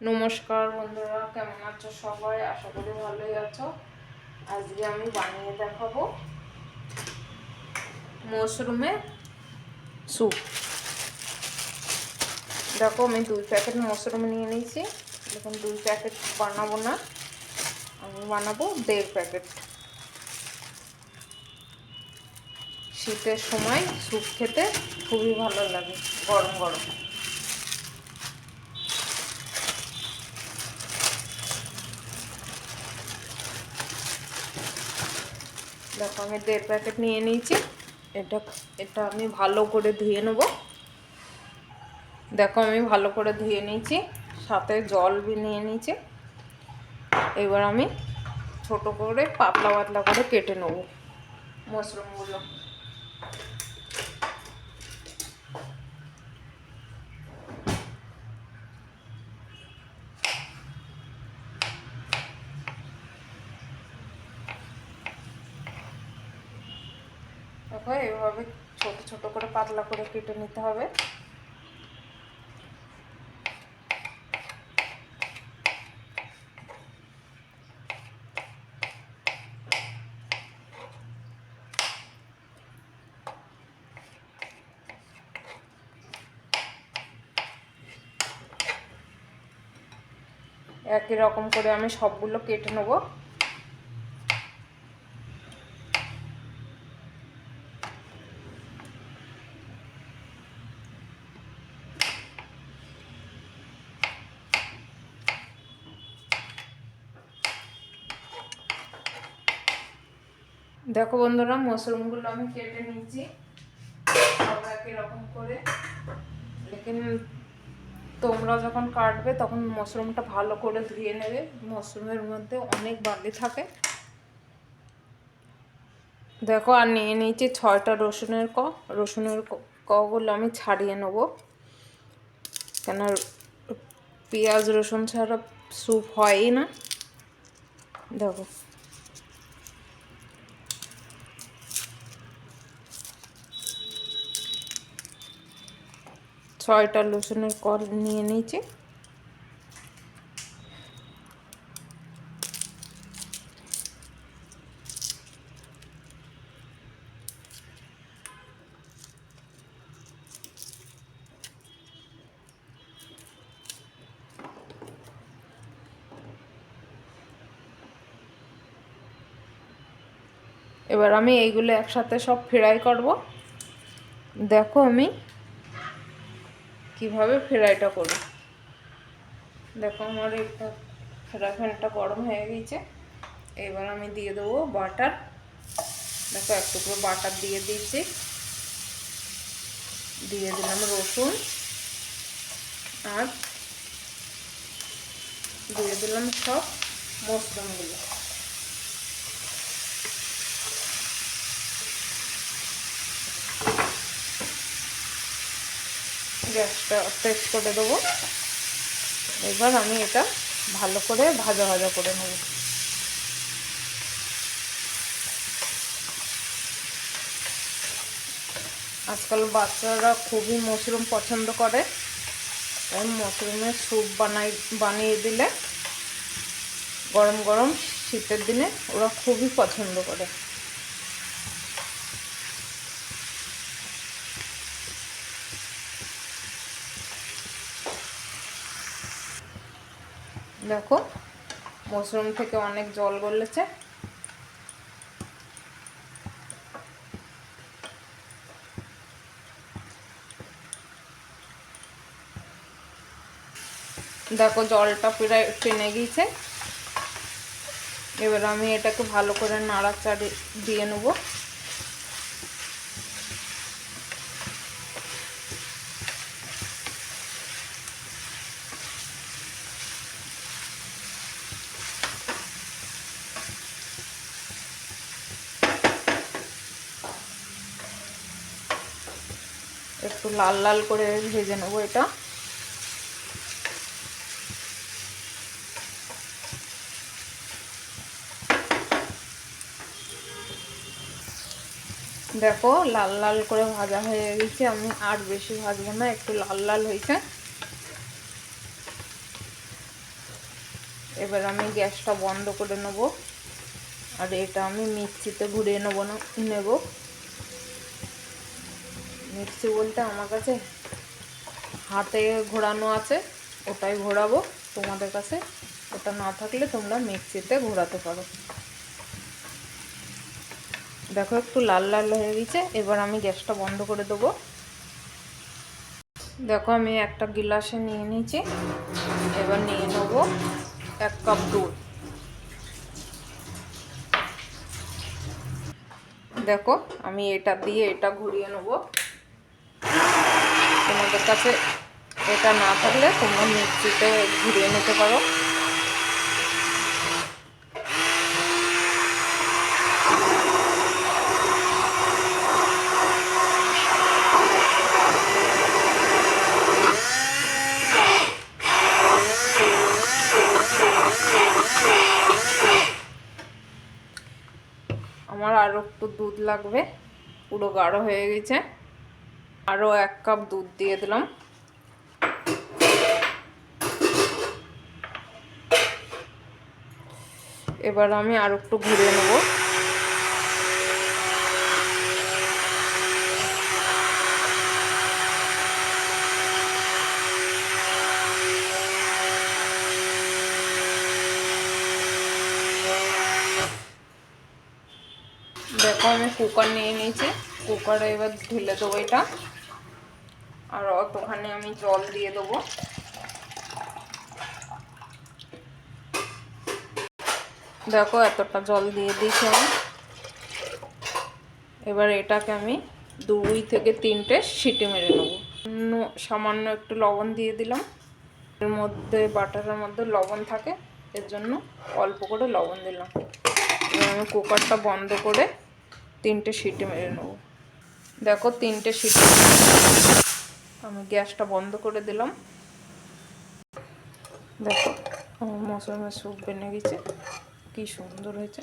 নমস্কার বন্ধুরা, কেমন আছো সবাই? আশা করি ভালোই আছো। আজকে আমি বানিয়ে দেখাবো মশরুমে স্যুপ দেখো, আমি দুই প্যাকেট মশরুম নিয়ে নিয়েছি। দেখুন, দুই প্যাকেট বানাবো না। আমি বানাবো দেড় প্যাকেট। শীতের সময় স্যুপ খেতে খুবই ভালো লাগে, গরম গরম। দেখো, আমি দেড় প্যাকেট নিয়ে নিয়েছি। এটা এটা আমি ভালো করে ধুয়ে নেব। দেখো, আমি ভালো করে ধুয়ে নিয়েছি। সাথে জল বি নিয়ে নিয়েছি। এবার আমি ছোট করে পাতলা পাতলা করে কেটে নেব। মাশরুমগুলো। দেখো এইভাবে ছোট ছোট করে পাতলা করে কেটে নিতে হবে। একই রকম করে আমি সবগুলো কেটে নেব। দেখো বন্ধুরা মশরুমগুলো আমি কেটে নিয়েছি। সব রকম করে? লেকিন তোমরা যখন কাটবে, তখন মশরুমটা ভালো করে ধুয়ে নেবে। মশরুমের মধ্যে অনেক বালি থাকে। দেখো, আর নিয়ে নিয়েছি ছয়টা রসুনের ক। রসুনের কগুলো আমি ছাড়িয়ে নেব। কেন, পেঁয়াজ, রসুন ছাড়া স্যুপ হয়ই না। দেখো। ছয়টা রসুনের কল নিয়ে নিয়েছি। এবার আমি এইগুলো একসাথে সব ফ্রাই করব। দেখো আমি কীভাবে ফ্রাইটা করব? দেখো আমার এটা ফ্রাই প্যানটা গরম হয়ে গেছে। এবার আমি দিয়ে দেবো বাটার। দেখো এক করে বাটার দিয়ে দিয়েছি। দিয়ে দিলাম রসুন। আর দিয়ে দিলাম সব মশরুমগুলো গ্যাসটা টেস্ট করে দেবো। এবার আমি এটা ভালো করে ভাজা ভাজা করে নেব। আজকাল বাচ্চারা খুবই মশরুম পছন্দ করে, তাই মশরুমের স্যুপ বানাই, বানিয়ে দিলে গরম গরম শীতের দিনে ওরা খুবই পছন্দ করে। দেখো মশরুম থেকে অনেক জল গলেছে। দেখো, জলটা প্রায় টেনে গিয়েছে। এবার আমি এটাকে ভালো করে নাড়াচাড়ি দিয়ে নেব। একটু লাল লাল করে ভেজে নেব এটা। দেখো, লাল লাল করে ভাজা হয়ে গেছে। আমি আর বেশি ভাজবো না, একটু লাল লাল হয়েছে। এবার আমি গ্যাসটা বন্ধ করে নেব। আর এটা আমি মিক্সিতে ঘুরিয়ে নেব না, নেব। মিক্সি বলতে আমার কাছে হাতে ঘোরানো আছে, ওটাই ঘোরাবো তোমাদের কাছে। ওটা না থাকলে তোমরা মিক্সিতে ঘোরাতে পারো। দেখো, একটু লাল লাল হয়ে গেছে, এবার আমি গ্যাসটা বন্ধ করে দেবো। দেখো, আমি একটা গিলাসে নিয়ে নিয়েছি, এবার নিয়ে নেব এক কাপ দুধ। দেখো, আমি এটা দিয়ে এটা ঘুরিয়ে নেব। তোমাদের কাছে এটা না থাকলে তোমরা মিক্সিতে ঘুরিয়ে নিতে পারো। আমার আরও একটু দুধ লাগবে, পুরো গাঢ় হয়ে গেছে। আরও এক কাপ দুধ দিয়ে দিলাম। এবার আমি আর একটু ঘুরে নেব। দেখো আমি কুকার নিয়ে নিয়েছি। কুকারে এবার ঢেলে দেবো এটা। আর অতখানে আমি জল দিয়ে দেবো। দেখো, এতটা জল দিয়ে দিয়েছি আমি। এবার এটাকে আমি দুই থেকে তিনটে সিটি মেরে নেব। সামান্য একটু লবণ দিয়ে দিলাম। এর মধ্যে, বাটারের মধ্যে লবণ থাকে, এর জন্য অল্প করে লবণ দিলাম। এবার আমি কুকারটা বন্ধ করে তিনটে সিটি মেরে নেব। দেখো, তিনটে সিটি গ্যাসটা বন্ধ করে দিলাম। দেখো মশলা স্যুপ বেনে গেছে। কি সুন্দর হয়েছে।